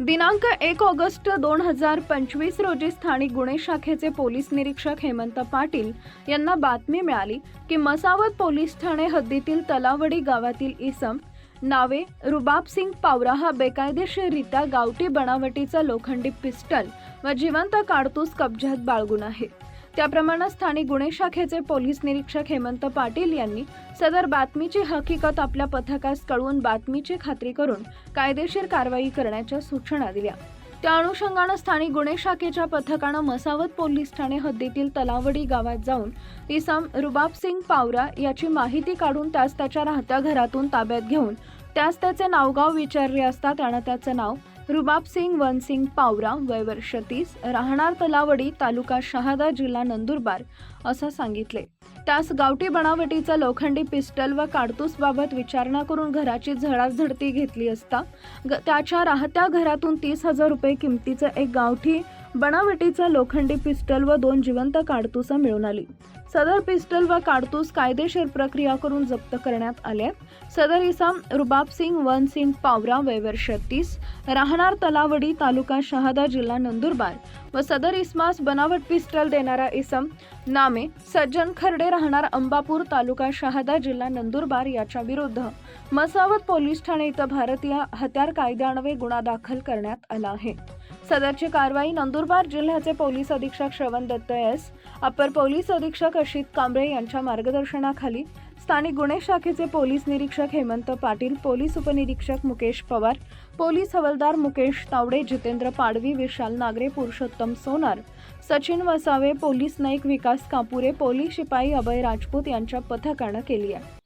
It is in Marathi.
दिनांक एक ऑगस्ट दोन हजार पंचवीस रोजी स्थानिक गुन्हे शाखेचे पोलीस निरीक्षक हेमंत पाटील यांना बातमी मिळाली की मसावत पोलीस ठाणे हद्दीतील तलावडी गावातील इसम नावे रुबाब सिंग पावरा हा बेकायदेशीररित्या गावठी बनावटीचा लोखंडी पिस्टल व जिवंत काडतूस कब्जात बाळगून आहे. त्याप्रमाणे स्थानिक गुन्हे शाखेचे पोलीस निरीक्षक हेमंत पाटील यांनी सदर बातमीची हकीकत आपल्या पथकास कळवून बातमीची खात्री करून कायदेशीर कारवाई करण्याच्या सूचना दिल्या. त्या अनुषंगानं स्थानिक गुन्हे शाखेच्या पथकानं मसावत पोलीस ठाणे हद्दीतील तलावडी गावात जाऊन इसम रुबाब सिंग पावरा याची माहिती काढून त्यास त्याच्या राहत्या घरातून ताब्यात घेऊन त्यास त्याचे नावगाव विचारले असता त्यानं त्याचं नाव रुबाब सिंग वनसिंग पावरा वय वर्ष तीस राहणार तलावडी तालुका शहादा जिल्हा नंदुरबार असं सांगितले. त्यास गावठी बनावटीचा लोखंडी पिस्टल व काडतूस बाबत विचारणा करून घराची झडाझडती घेतली असता ग- त्याच्या राहत्या घरातून तीस हजार रुपये किमतीचं एक गावठी बनावटीचा लोखंडी पिस्टल व दोन जिवंत काडतुसं मिळून आली. सदर पिस्टल व काडतूस कायदेशीर प्रक्रिया करून जप्त करण्यात आले सदर इसाम रुबाब सिंग वन सिंग पावरा वयवर्ष तीस राहणार तलावडी तालुका शहादा जिल्हा नंदुरबार व सदर इस्मास बनावट पिस्टल देणारा इसम नामे सज्जन खर्डे राहणार अंबापूर तालुका शहादा जिल्हा नंदुरबार याच्या विरुद्ध. मसावत पोलीस ठाणे इथं भारतीय हत्यार कायद्यान्वये गुन्हा दाखल करण्यात आला आहे. सदरची कारवाई नंदुरबार जिल्ह्याचे पोलीस अधीक्षक श्रवण दत्त एस अपर पोलीस अधीक्षक अशित कांबळे यांच्या मार्गदर्शनाखाली स्थानिक गुन्हे शाखेचे पोलीस निरीक्षक हेमंत पाटील पोलीस उपनिरीक्षक मुकेश पवार पोलीस हवालदार मुकेश तावडे जितेंद्र पाडवी विशाल नागरे पुरुषोत्तम सोनार सचिन वसावे पोलीस नाईक विकास कापुरे पोलीस शिपाई अभय राजपूत यांच्या पथकानं केली आहे.